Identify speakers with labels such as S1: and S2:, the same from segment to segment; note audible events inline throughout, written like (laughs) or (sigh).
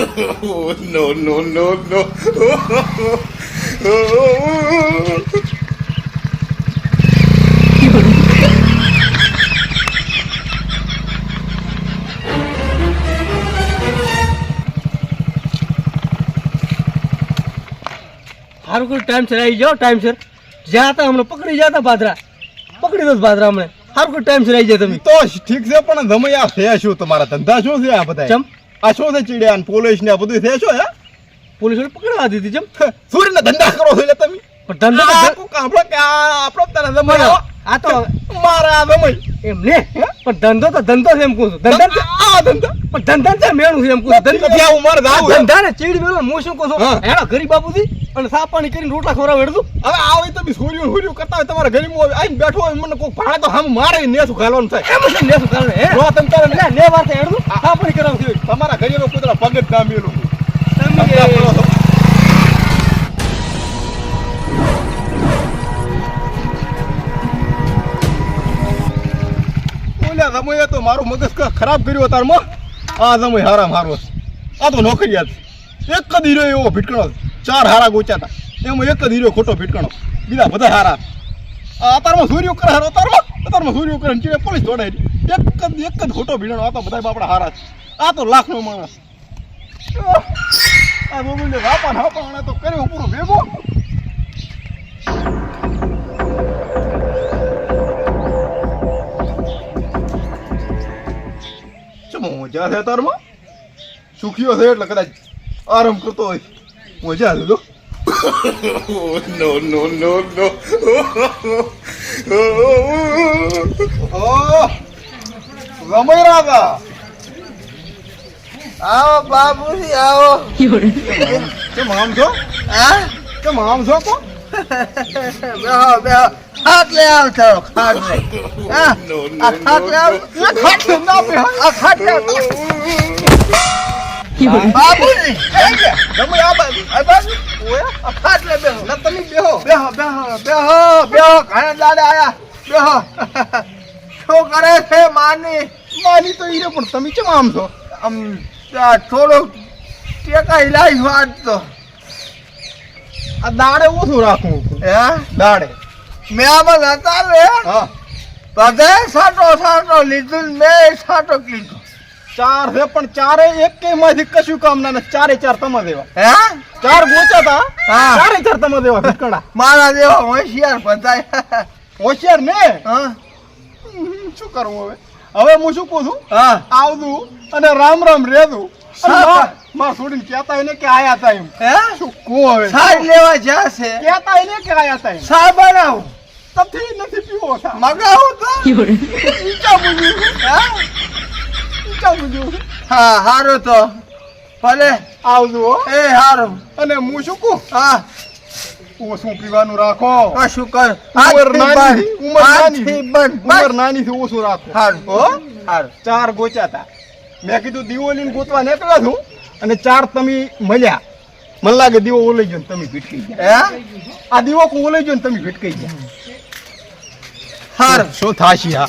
S1: Oh, no, no, no, no.
S2: સારું કર્યું time sir આવી જાઓ ટાઈમ સર જ્યાં હતા હમણાં પકડી જતા ભાદરા પકડી દો ભાદરા હમણાં. સારું કર્યું ટાઈમ સર આવી જાય તમે.
S3: તો ઠીક છે પણ તમે આ થયા શું તમારા ધંધા શું છે આ બધા
S2: ચમ?
S3: આ શું છે ચીડિયા પોલીસ ને આ બધું થયા છો હે?
S2: પોલીસ પકડા પકડવા દીધી જેમ?
S3: સૂર્યના ધંધા કરો છો એટલે તમે.
S2: પણ ધંધા
S3: આપણો આપણો
S2: બરાબર. આ તો
S3: મારા જમાઈ
S2: એમ ને પણ ધંધો તો ધંધો છે એમ કહું છું. ધંધા
S3: આ ધંધો?
S2: પણ ધંધા છે મેળું છે એમ કહું છું. ધંધો
S3: ત્યાં મારે જાવું.
S2: ધંધા ને ચીડ મેળો હું શું કહું છું. હેડો ગરીબ બાપુજી અને સાપ પાણી કરીને રોટલા ખવડાવ હેડું
S3: હવે આવે તો બી સૂર્યું સૂર્યું કરતા હોય તમારા ગરીબો આઈને બેઠો હોય મને કોઈ ભાડે તો હમ મારે નેસું ઘાલવાનું થાય.
S2: એમ છે ને શું કારણ હે?
S3: જો તમ તારે
S2: લે ને વાર થાય હેડું સા પાણી કરાવ
S3: તમારા ગરીબો કુતરા પગ જ ના મેલું
S2: તમે
S3: સમયે તો મારું મગજ ખરાબ કર્યું તારમાં? આ હારામ હારો છે. આ તો નોકરિયાત. એક જ હીરો એવો ભીટકણો ચાર હારા ગોચ્યા હતા એમાં એક જ હીરો ખોટો ભીટકણો. બીજા બધા હારા. આ અતારમાં સૂર્ય કરે હારો અતારમાં? અતારમાં સૂર્ય કરે ચીડે પોલીસ દોડાય એક જ એક જ ખોટો ભીડણો આ તો બધા બાપડા હારા આ તો લાખનો માણસ આ મોબાઈલ વાપા ના તો કર્યો પૂરો ભેગો. મજા છે તારમાં? સુખીઓ છે એટલે કદાચ આરામ કરતો હોય. મોજા છે જો
S1: Oh, નો no, no, no.
S3: ઓહ રાજા
S4: આવો બાબુજી આવો.
S3: કેમ આમ છો?
S4: હા?
S3: કેમ આમ છો? તો (laughs)
S4: બેહો બેહો. ખાટ લઈ આવ ચાલો ખાટ
S1: No, no,
S4: આ ખાટ લઈ આવ
S1: no,
S3: એ ખાટ છે ના બે
S4: આ ખાટ લઈ બાબુજી
S3: રમાઈ આ બાજુ
S4: ઓય આ ખાટ બેહો
S3: ના તમે બેહો
S4: બેહો બેહો બેહો બેહો ઘણા દાડા આયા બેહો શું કરે છે માની?
S3: માની તો હીરે પણ તમે કેમ આમ છો?
S4: આમ આ થોડુંક ટેકા હિલાઈ વાત તો.
S3: આ દાડે ઓછું રાખવું
S4: હે?
S3: દાડે.
S4: મેં આમાં હતા રે બધે સાટો સાટો લીધું મેં સાટો કીધું.
S3: ચાર છે પણ ચારે એક માંથી કશું કામ ના ચારે ચાર તમા દેવા.
S4: હે?
S3: ચાર ગોચા તા?
S4: હા.
S3: ચારે ચાર તમા દેવા
S4: મારા દેવા હોશિયાર બધાય.
S3: હોશિયાર ને?
S4: હા.
S3: શું કરવું હવે? હવે હું શું કહું છું?
S4: હા.
S3: આવતું અને રામ રામ
S4: સાપા.
S3: માં- છોડીને કહેતા હોય કે આયા તા એમ.
S4: હે?
S3: શું કહું હવે?
S4: સાર લેવા જશે
S3: કહેતા હોય ને કે આયા તા એમ.
S4: બનાવું.
S3: તથી નથી પીવો સા
S4: તો
S3: ઈચા બુજ્યું
S4: હા
S3: ઈચા બુજ્યું
S4: હા હારું તો ભલે
S3: આવતું
S4: એ હારું
S3: અને હું શું કહું
S4: હા
S3: ઓછું પીવાનું રાખો
S4: કશું કર
S3: ઉમર નાની ઉમર નાની ઉંમર નાની થી ઓછું રાખો
S4: હારું
S3: હો
S4: હારું
S3: ચાર ગોચ્યા હતા મેં કીધું દીવો લઈને ગોતવા નીકળ્યા છું અને ચાર તમે મળ્યા મને લાગે દીવો ઓલાઈ ગયો ને તમે ભીટકી ગયા
S4: હે
S3: આ દીવો કો ઓલાઈ ગયો ને તમે ભીટકાઈ ગયા
S4: હારું.
S3: શું થાશી હા?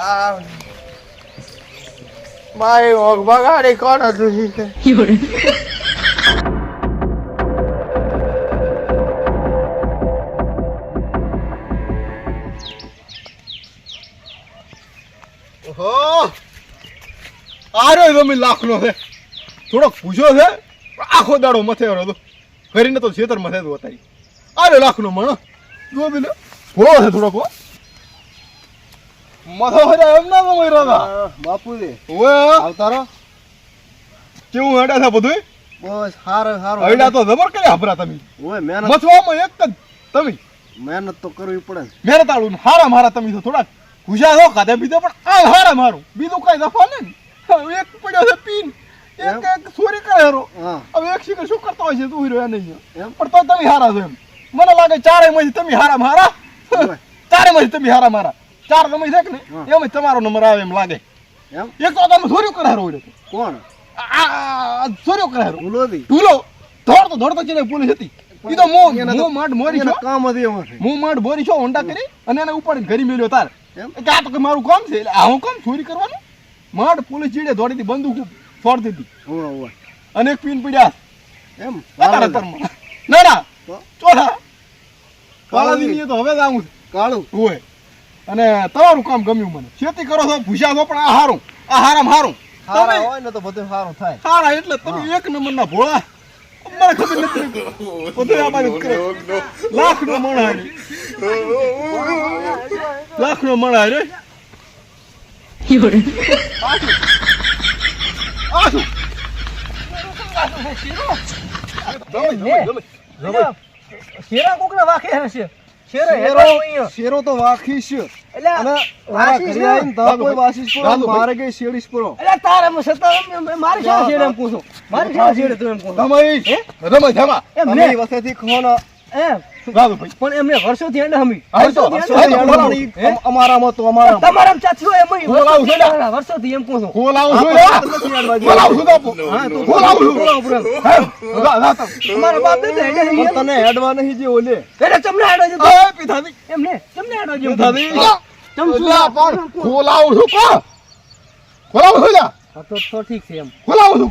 S3: આ
S4: ઓગ બગાડી કોણ
S3: હે તમે લાખનો છે. થોડોક પૂછ્યો છે આખો દાડો મથે રહ્યો કરીને તો છેતર મથે તો હતા અરે લાખનો મણો. જો બિલે થોડો છે થોડોક મથો હરે એમ ના સમય રહ્યા
S4: બાપુજી.
S3: ઓએ
S4: આવતારો
S3: કેવું હેડા છે બધું
S4: બસ સારો સારો
S3: હૈડા તો જબર કર્યા હબરા તમે.
S4: ઓય મહેનત
S3: મથવામાં એક જ તમે.
S4: મહેનત તો કરવી પડે
S3: મહેનત આળું હારા મારા તમે તો થોડાક હુશિયાર હો ખાધા બીજો પણ આ હારા મારું. બીજું કઈ દફા ને હવે એક પડ્યો છે પીન. એક એક ચોરી કરે હેરો હવે એક શીખર શું કરતો હોય છે તું હીરો નહીં
S4: એમ?
S3: પણ તો તમે હારા છો એમ. મને લાગે ચારે માંથી તમે હારા મારા. ચારે માંથી તમે હારા મારા. ચાર તમે છે કે ને એમ તમારો નંબર આવે એમ લાગે.
S4: એમ?
S3: એક તો તમે ચોર્યો કરે હારો
S4: કોણ?
S3: આ ચોર્યો કરે હારો.
S4: ભૂલો
S3: ભૂલો દોડતો દોડતો ચીને પોલીસ હતી ઈ તો મો મો માંડ મોરી છો.
S5: કામ હતી એમાં
S3: મો માંડ બોરી છો હોન્ડા કરી અને એને ઉપાડીને ઘરી મેલ્યો તાર.
S5: એમ?
S3: કે આ તો મારું કામ છે એટલે આ હું કામ ચોરી કરવાનું? માંડ પોલીસ જીડે દોડી બંદૂક ફોડ
S5: હોવે
S3: અને એક પીન પીડ્યા.
S5: એમ?
S3: ના ના. ચોથા. એ. તો હવે જ આવું
S5: કાળું.
S3: હોય અને તમારું કામ ગમ્યું મને. ખેતી કરો છો ભૂસા છો પણ આ હારું. આ હારામ હારું. તમે
S5: હોય ને તો બધું સારું થાય.
S3: સારા એટલે તમે એક નંબરના ભોળા. મને ખબર નથી. બધું આ બાજુ કરે. (laughs) લાખ નો મણ હારી (laughs) લાખ નો મણ હારે આ શું ગમે, ગમે, ગમે.
S6: કોકને વાંખે હશે શેરો હેઠળ
S5: શેરો
S6: અહીંયા.
S5: તો વાખીશ
S6: એટલે
S5: અને
S6: વાંચીશ
S5: ઘરે આવીને
S6: ને.
S5: કોઈ વાસીસ પૂરો મારે કે શેડીશ પૂરો
S6: એટલે તારે મ- સત્તા એમ- એમ- મારી શા શેરે એમ પૂછો મારી શા શેરે તું એમ પૂછો
S3: રમાઈ રમાઈ જમા
S6: એમ
S5: વસેથી ખોનો
S6: એમ
S3: રાધુ ભાઈ
S6: પણ એમને એને
S3: તો
S6: વર્ષોથી એને હમી.
S5: અમારામાં તો અમારામાં
S6: તમારામાં ચાચી હોય એમ
S3: બોલાવું છે ને?
S6: વર્ષોથી એમ કહું છું
S3: કોલ છું આવું છું
S6: હા તો
S3: છું.
S6: બોલાવો બોલાવો.
S3: જા, જા તમે.
S6: તમારા બાપ છે
S5: પણ
S6: એમ.
S5: તને હેડવા નહીં જે ઓલે
S6: એટલે તમને હેડો છે
S3: પિતાજી.
S6: એમ તમને હેડો છે
S3: પિતાજી.
S6: ચમ શું?
S3: પણ કોલ છું કો. કોલ છું
S6: તો તો ઠીક છે એમ
S3: કોલ આવું છું.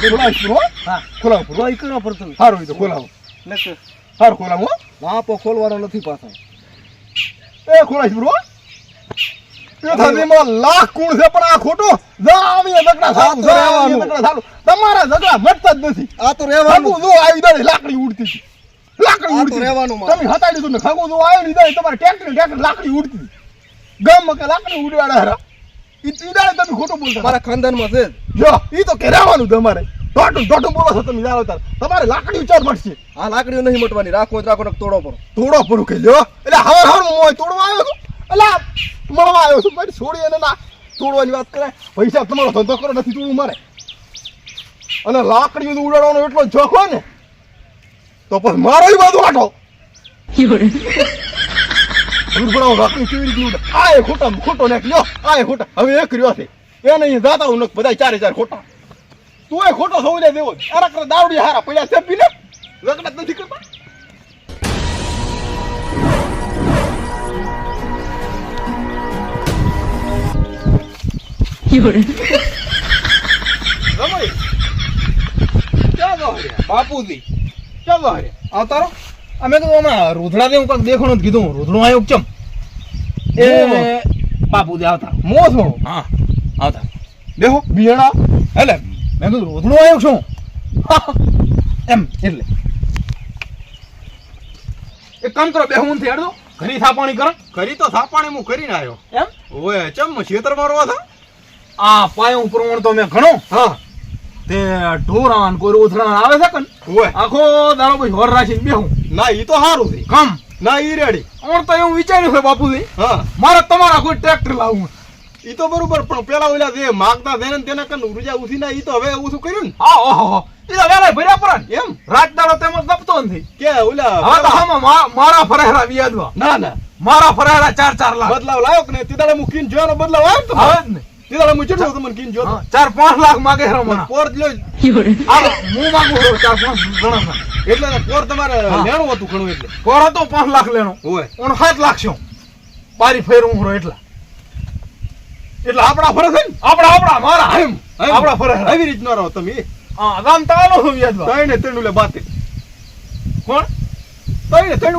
S3: કોલ આવું છું, હા છું.
S6: કોઈ કરો પર તમે
S3: હારું તો કોલ આવું.
S5: નકર.
S3: હારું આવું, હો.
S5: વાપો ખોલવાનો નથી પાછા.
S3: એ ખોલાઈશ બ્રો પિતાજીમાં લાખ કુણ છે પણ આ ખોટું જા આવીએ ઝઘડા સારું,
S5: રહેવાનું.
S3: સારું. તમારા ઝઘડા મટતા જ નથી.
S5: આ તો રહેવાનું.
S3: જો આવી દાડે લાકડી ઉડતી હતી. લાકડી ઉડતી હતી.
S5: રહેવાનું
S3: તમે હટાડી દીધું ને ખાગો જો આવ્યો ને દાડે તમારે ટ્રેક્ટર ટ્રેક્ટર લાકડી ઉડતી હતી. ગામમાં કે લાકડી ઉડવાડા હરા? ઈ દાડે તમે ખોટું બોલતા
S5: મારા ખાનદાનમાં છે જો.
S3: ઈ તો કેરાવાનું તમારે. ટોટું ટોટું બોલો છો તમે જાણો તાર. તમારે લાકડી ઉચાર મળશે.
S5: આ લાકડીઓ નહીં મટવાની રાખો જ રાખો ને તોડો પડો.
S3: તોડો પડું કે લ્યો. એટલે હવે હવે મોય તોડવા આવ્યો છું. એટલે મળવા આવ્યો છું. મારી છોડી અને ના તોડવાની વાત કરે પૈસા તમારો ધંધો કરો નથી તોડવું મારે. અને લાકડી ઉડાડવાનો એટલો જોખો ને તો પછી મારો બાજુ આટો. રૂપડાઓ લાકડી કેવી રીતે ઉડે આ ખોટા ખોટો નાખ લ્યો. આ ખોટા. હવે એક રહ્યો છે. એને જાતા હું બધા ચારે ચાર ખોટા. તું એ ખોટો સૌ દેવો. અરે કરે દાવડી હારા પડ્યા છે પીને. લગ્ન નથી કરતા.
S5: બાપુજી.
S3: ચાલો જાવ રે
S5: આવતારો. અમે તો હમણાં રૂધડા દેવું કાંક દેખાણું જ કીધું. રૂધડું આવ્યું ચમ એ બાપુજી આવતા.
S3: મો છો
S5: હા આવતા.
S3: દેખો બિયાણા
S5: એટલે મેં કીધું રોધડો આવ્યો છું. (laughs) એમ એટલે. એક કામ કરો બે હું થી હેડો ઘરી થાપાણી કરો.
S3: કરી તો થાપાણી હું કરીને આવ્યો.
S5: એમ?
S3: ઓય ચમ ખેતર મારવા થા
S5: આ પાયો પ્રમાણ તો મેં ઘણો.
S3: હા.
S5: તે ઢોરાન કોઈ ઉથરાણ આવે છે કન?
S3: ઓય
S5: આખો દારો પછી હોર રાખીને બેહું.
S3: ના ઈ તો સારું છે.
S5: કામ.
S3: ના ઈ રેડી.
S5: ઓણ તો એવું વિચાર્યું છે બાપુજી.
S3: હા.
S5: મારે તમારા કોઈ ટ્રેક્ટર લાવવું
S3: ઈ તો બરોબર પણ પેલા ઓલા જે માગતા થઈને ને તેના કન ઊર્જા ઉઠી ના ઈ તો હવે ઓછું કર્યું ને.
S5: હા ઓહો ઈ તો વેલા ભર્યા પરા
S3: એમ?
S5: રાત દાડો તેમ જ નથી.
S3: કે ઓલા
S5: હવે તો હમ મારા ફરેરા વિયાદવા
S3: ના ના.
S5: મારા ફરેરા ચાર ચાર લાખ.
S3: બદલાવ લાવ્યો કે ને તે દાડે હું જોવાનો બદલાવ આવ્યો તો
S5: હવે જ ને.
S3: તે દાડે હું તો તમને કીન
S5: જો ચાર પાંચ લાખ માગે હમણાં.
S3: પોર લ્યો
S5: આ હું માંગુ છું ચાર પાંચ ગણા
S3: એટલે કોર તમારે લેણું હતું ઘણું એટલે.
S5: કોર હતો પાંચ લાખ લેણું.
S3: હોય.
S5: ઓણ સાત લાખ છો પારી ફેર હું એટલા.
S3: એટલે આપણા ફરજ હોય ને?
S5: આપણા આપડા મારા.
S3: એમ
S5: આપણા ફરજ
S3: આવી રીતના રહો તમે.
S5: હા ગામ તાલો છું વ્યાજવા
S3: ત્રણે ત્રણ ઉલે બાતે.
S5: કોણ?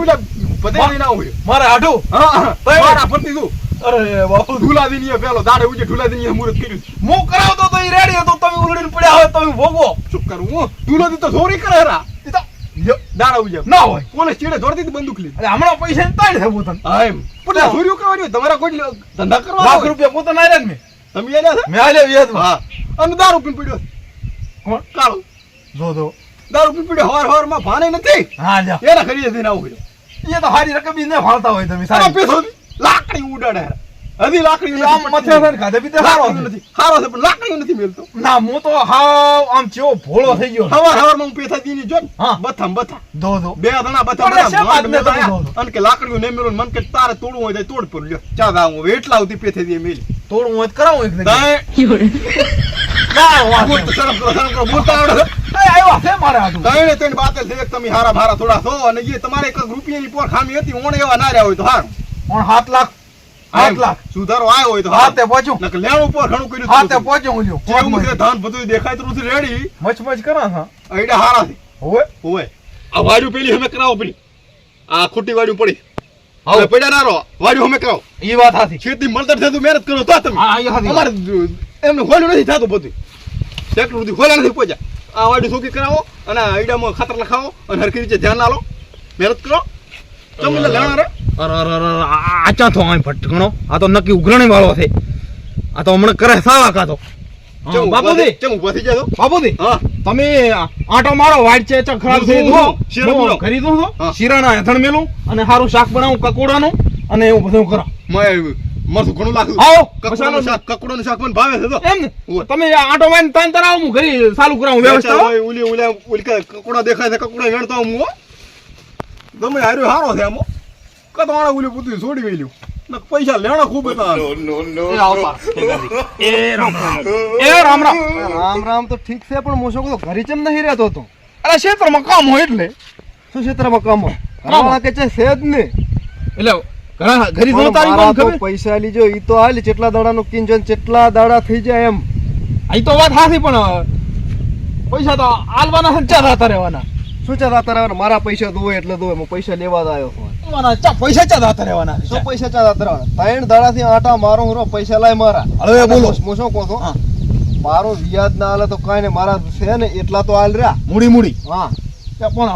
S3: ઉલે બધે લઈને આવું છે.
S5: મારે આઢો
S3: હા હા. મારા ફરતી તું.
S5: અરે બાપુ.
S3: ઢુલાદી ની પેલો દાડે ઉજે ઢુલાદી ની મુહૂર્ત કર્યું.
S5: હું કરાવતો તો રેડી હતો તમે ઉલડીને પડ્યા હોય તમે ભોગવો.
S3: શું કરું હું? ઢુલાદી તો ચોરી કરે
S5: તો
S3: દાડા ઉજે
S5: ના હોય.
S3: પોલીસ ચીડે દોડતી બંદૂક લીધી.
S5: એટલે હમણાં પૈસા તાણ થયું તને.
S3: હા પણ આ કરવાની તમારા કોઈ ધંધા કરવા
S5: લાખ રૂપિયા પોતા ના
S3: તમે આલ્યા છે?
S5: મેં આલ્યા વ્યાજમાં.
S3: હા. અને દારૂ પીને પડ્યો.
S5: કોણ?
S3: કાળો.
S5: જો જો.
S3: દારૂ પીને પડ્યો હવાર હવારમાં ભાને નથી.
S5: હા જા.
S3: એના ખરીદે આવું
S5: એ તો હારી રકમ ને ફાળતા હોય તમે
S3: સારી લાકડી ઉડાડે. હજી લાકડી
S5: આમ મથે છે ને ખાધે
S3: પીતે
S5: હારો.
S3: નથી. હારો છે પણ લાકડી નથી મેલતો.
S5: ના હું તો હાવ આમ ચેવો ભોળો થઈ ગયો
S3: હવાર હવારમાં પેથા દીની જો. બથામ બથા
S5: દો દો
S3: બે જણા બથા બથા. અને કે લાકડીઓ ને મેલો મન કે તારે તોડવું હોય તો તોડ પર લ્યો. ચા ગા હું એટલા ઉતી પેથે દી મેલી.
S5: તોડવું હોય તો કરાવું એક. ના વાત
S3: બોલ તો શરમ કરો શરમ કરો બોલતા આવડે. બાતલ છે તમે હારા ભારા થોડા છો. અને એ તમારે એક રૂપિયાની પોર ખામી હતી ઓણ એવા ના રહ્યા હોય તો હારું.
S5: પણ સાત લાખ સાત લાખ
S3: સુધારો આવ્યો હોય તો
S5: હાથે
S3: નકર લેણું ઘણું કર્યું
S5: હાથે. હું
S3: છે ધાન બધું દેખાય તો નથી રેડી
S5: મચ મચ કરે હા.
S3: આઈડા હારા છે.
S5: હોવે.
S3: આ વાડ્યું પેલી અમે કરાવો પેલી આ ખોટી વાડ્યું પડી. હવે. પડ્યા ના રહો. વાડ્યું અમે કરાવો.
S5: ઈ વાત હાથી
S3: ખેતી મળતર થતું મહેનત કરો. તો તમે. અમારે એમને ખોલ્યું નથી થતું બધું ટ્રેક્ટર સુધી ખોલ્યા નથી પહોંચ્યા આ વાડ્યું સુખી કરાવો અને આઈડામાં ખાતર લખાવો અને હરખી રીતે ધ્યાન આલો. મહેનત કરો. તમને લેણા રે
S5: અરે અરે અરે અરે, આ આ થો આમ ભટકણો આ તો નક્કી ઉઘરણી વાળો છે. આ તો હમણાં કરે સાવા કાતો. બાપુજી.
S3: ચમ ઊભા થઈ જાજો.
S5: બાપુજી તમે આટો મારો વાડ છે ચા ખરાબ થઈ
S3: શીરો
S5: શીરાના હેથણ મેલું અને સારું શાક બનાવું કકોડાનું અને એવું બધું કરો.
S3: મેં મરસું ઘણું લાગ્યું
S5: આવો
S3: કકડોનું શાક કકડોનું શાક મને ભાવે છે તો
S5: એમ તમે આટો વાઈને તાન હું ઘરી ચાલુ કરાવું વ્યવસ્થા
S3: ઓલી ઓલી ઓલી કે કકડો દેખાય છે કકડો વેણતો હો. ગમે હાર્યો હારો છે આમો. કતવાળા ઓલી બધું છોડી મેલ્યું ને પૈસા લેણા ખૂબ હતા
S5: એ રામ રામ એ રામ રામ
S6: રામ રામ તો ઠીક છે પણ મોસો તો ઘરે ચમ નહીં રહેતો હતો
S5: અરે ક્ષેત્રમાં કામ હોય એટલે
S6: શું ક્ષેત્રમાં કામ હોય? ઘરવાળા કે છે જ ને
S5: એટલે ઘરી ખબર
S6: પૈસા લીજો ઈ તો હાલ જેટલા દાડાનું કિંજન જેટલા દાડા થઈ જાય એમ
S5: આ તો વાત હાથી પણ પૈસા તો આલવાના સંચા થતા રહેવાના
S6: શું ચા દાતા રહેવાના? મારા પૈસા દોય એટલે દોય હું પૈસા લેવા જ આવ્યો છું.
S5: ચા પૈસા ચા દાતા રહેવાના
S6: શું પૈસા ચા દાતા રહેવાના? ત્રણ દાડાથી આટા મારો હુરો પૈસા લાય મારા.
S5: હવે બોલો.
S6: હું શું કહું છું. મારો વ્યાજ ના હાલે તો કાંઈ નહીં મારા છે ને એટલા તો હાલ રહ્યા.
S5: મૂડી મૂડી.
S6: હા.
S5: પણ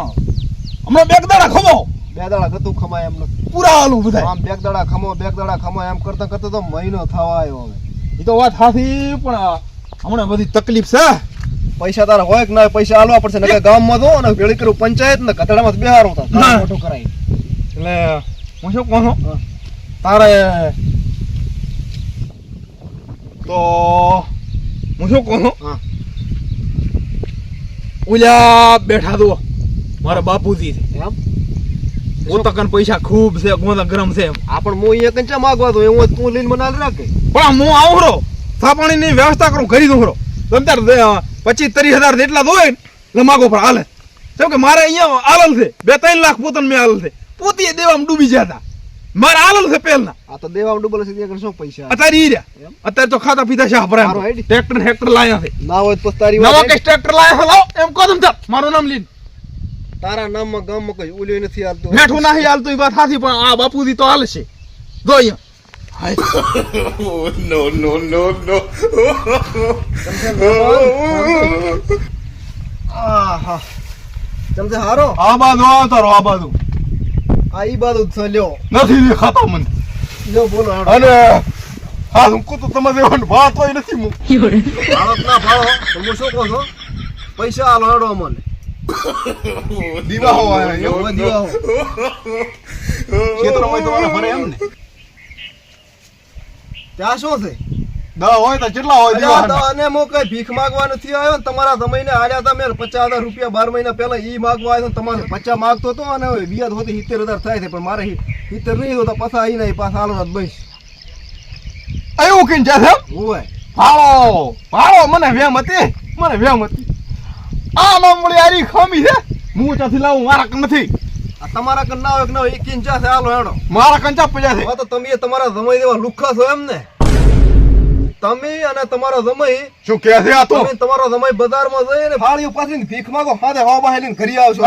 S5: હમણાં બેગ દાડા ખમો.
S6: બે દાડા ગતું ખમાય એમ
S5: પૂરા હાલું બધા
S6: આમ બેગ દાડા ખમો બેગ દાડા ખમો એમ કરતા કરતા તો મહિનો થવા આવ્યો હવે.
S5: એ તો વાત સાચી પણ હમણાં બધી તકલીફ છે.
S6: પૈસા તારા હોય કે ના પૈસા આલવા પડશે. નકર ગામમાં જો અને ભેળી કરું પંચાયત ને કતડામાં બેહારો તા. મોટો કરાય.
S5: એટલે હું શું કહું તારે તો હું શું કહું છું? બેઠા દો મારા બાપુજી છે.
S6: એમ?
S5: ઓતકન પૈસા ખૂબ છે ગોંદા ગરમ છે
S6: આ પણ હું અહીંયા કંચા માગવા દઉં એવું તું લઈને મને રાખે.
S5: પણ હું આવું રો ચા વ્યવસ્થા કરું કરી દઉં રો પચીસ ત્રીસ હજાર જેટલા દોય ને એટલે માગો પણ હાલે. કેમ કે મારે અહીંયા આલલ છે. બે ત્રણ લાખ પોતાને મેં આલલ છે. પોતે દેવામાં ડૂબી ગયા હતા. મારે આલલ છે પહેલા
S6: આ તો દેવામાં ડૂબલ છે ત્યાં શું પૈસા?
S5: અત્યારે ઈ રહ્યા. અત્યારે તો ખાતા પીતા
S6: છે આપણે
S5: ટ્રેક્ટર ટ્રેક્ટર લાયા છે.
S6: ના હોય તો તારી
S5: નવા કે ટ્રેક્ટર લાયા છે? લાવો. એમ કહો તમ મારું નામ લીન.
S6: તારા નામમાં ગામમાં કઈ ઉલ્યો નથી હાલતું.
S5: મેઠું નાહી હાલતું એ વાત સાચી પણ આ બાપુજી તો હાલશે જો અહીંયા. હાય. (laughs)
S1: Oh, no, no, no, no.
S6: આહા. ચમચે હારો
S3: આ બાજુ આવો તારો આ બાજુ
S6: આ ઈ બાજુ છે, લ્યો
S3: નથી દેખાતો મને
S6: લ્યો બોલો હાલો.
S3: અને હા હું તો તમે દેવાનું વાત હોય નથી હું
S6: ભારત ના ભાડો તમે શું કહો છો પૈસા આલો હેડો મને
S3: દીવા
S6: હોય દીવા હોય
S3: ખેતરમાં હોય તો વાળા ભરે એમ ને
S6: ત્યાં શું છે?
S3: દહ હોય તો કેટલા હોય
S6: અને હું કઈ ભીખ માંગવા નથી આવ્યો ને તમારા જમાઈને હાર્યા હતા મેં પચાસ હજાર રૂપિયા બાર મહિના પહેલા ઈ માંગવા આવ્યો ને તમારે પચાસ માંગતો હતો અને હવે વ્યાજ હોતી સિત્તેર હજાર થાય છે પણ મારે સિત્તેર નહીં હોતા પાછા આવી નહીં પાછા હાલો બસ
S3: એવું કઈ જશે
S6: હોય
S3: ભાળો ફાળો મને વેમ હતી મને વેમ હતી. આ નો મળી આરી ખામી છે? હું ત્યાંથી લાવું મારા નથી.
S6: તમારા કન ના હોય કે ના એક કિંચા છે હાલો હેડો.
S3: મારા કંચા પૂજા છે.
S6: તો તમે તમારા જમાઈ દેવા લુખા છો એમ ને? તમે અને તમારો જમાઈ
S3: શું કહે છે આ તો?
S6: તમે તમારો જમાઈ બજારમાં જઈને ફાળીઓ પાથરીને ભીખ માંગો હાથે હવા બહાલીને ઘરી આવશો.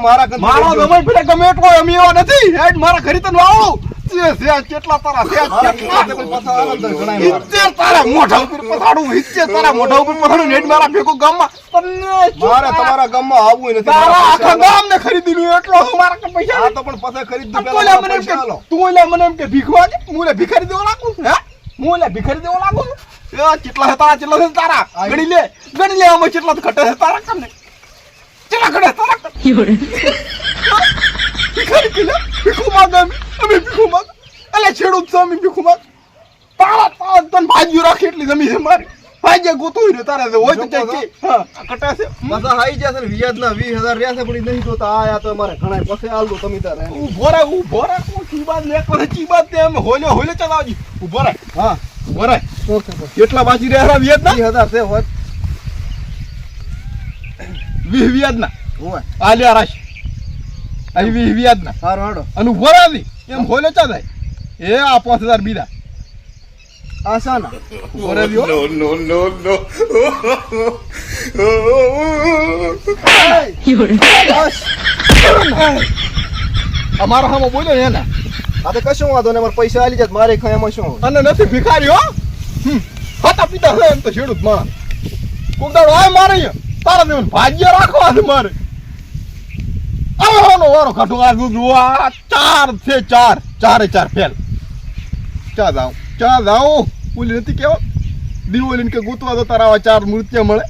S3: મારા તું.
S6: તો તો તો
S3: તું તું તો તો ઘરે તને આવો છે છે કેટલા તારા છે કેટલા. ઇત્તેર તારા મોઢા ઉપર પથાડું ઇત્તેર તારા મોઢા ઉપર પથાડું નેટ મારા ભેગું ગામમાં. તને
S6: મારે તમારા ગામમાં આવવું નથી
S3: તારા આખા ગામને ખરીદી લ્યું એટલો શું મારા કન પૈસા
S6: આ તો પણ પાછા ખરીદ
S3: આ
S6: દો
S3: લે
S6: પહેલા
S3: મને એમ કે તું લે મને એમ કે ભીખ માંગે હું લે ભિખારી દેવો લાગુ હે? હું લે ભિખારી દેવો લાગુ એ કેટલા હતા તારા કેટલા છે તારા? ગણી લે ગણી લે અમે કેટલા ઘટે છે તારા કને? કેટલા ઘટે છે તારા ભિખારી કે ભીખું અમે અમે ભીખું માંગે. અલે છેડું છો છે અમે ભીખું માંગે. તારા તારા તને ભાગ્યું રાખી એટલી જમી છે મારી. ભાજ્ય ગોતું રહ્યો ને તારે હોય તો
S6: જો
S3: ક્યાંક કે. હા, કટાશે
S6: પાછા હાઈ જશે ને વ્યાજના વીસ હજાર રહ્યા છે પણ નહીં જોતા. આયા તો અમારે ઘણા પછી આલતો તમે તારે.
S3: ઊભો હું ઊભો રહે કોણ ચીબાદ લે કોણ ચીબાદ તે અમે હોલે હોલે ચલાવજી ઊભો રહે
S6: હા.
S3: ઊભો
S6: ઓકે
S3: કેટલા બાજી રહ્યા વ્યાજ ના
S6: વીસ હજાર છે હોય.
S3: વીસ વ્યાજ ના
S6: હોય.
S3: આ લે રાશ. અહીં વીસ વ્યાજ ના
S6: સારું હાડો.
S3: અને ઊભો દી. એમ હોલે ચા થાય એ આ પાંચ હજાર બીજા
S6: આશા ના.
S3: ઊભો નો નો
S1: no.
S6: બસ
S3: અમારા સામે બોલ્યો એને
S6: આ તો કશું વાંધો ને મારે પૈસા આલી જાય મારે ખાય એમાં શું
S3: અને નથી ભિખારી હો? હતા પીતા હોય એમ તો છેડું જ માં કુકદાડો આ મારે તારા દેવન ભાગ્ય રાખવા મારે. આવવાનો વારો કાઢો. આ દૂધ આ ચાર છે ચાર. ચારે ચાર ફેલ. ચા જાઉં ચા જાઉં ઓલી નથી કેવો? દીવો લઈને કે ગોતવા તો તારા આવા ચાર મૃત્ય મળે.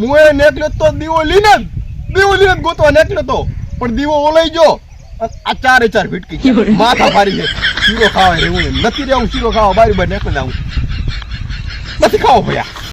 S3: મુએ નેકલ્યો તો દીવો લીને જ. દીવો લીને જ ગોતવા નેકલ્યો તો. પણ દીવો ઓલાઈ ગયો. આ ચારે ચાર ભીટકી ગયા. માથા ફારી છે. શીરો ખાવા રહેવું નથી રહેવું શીરો ખાવા. બારી બાર નીકળી આવું નથી ખાવો ભયા.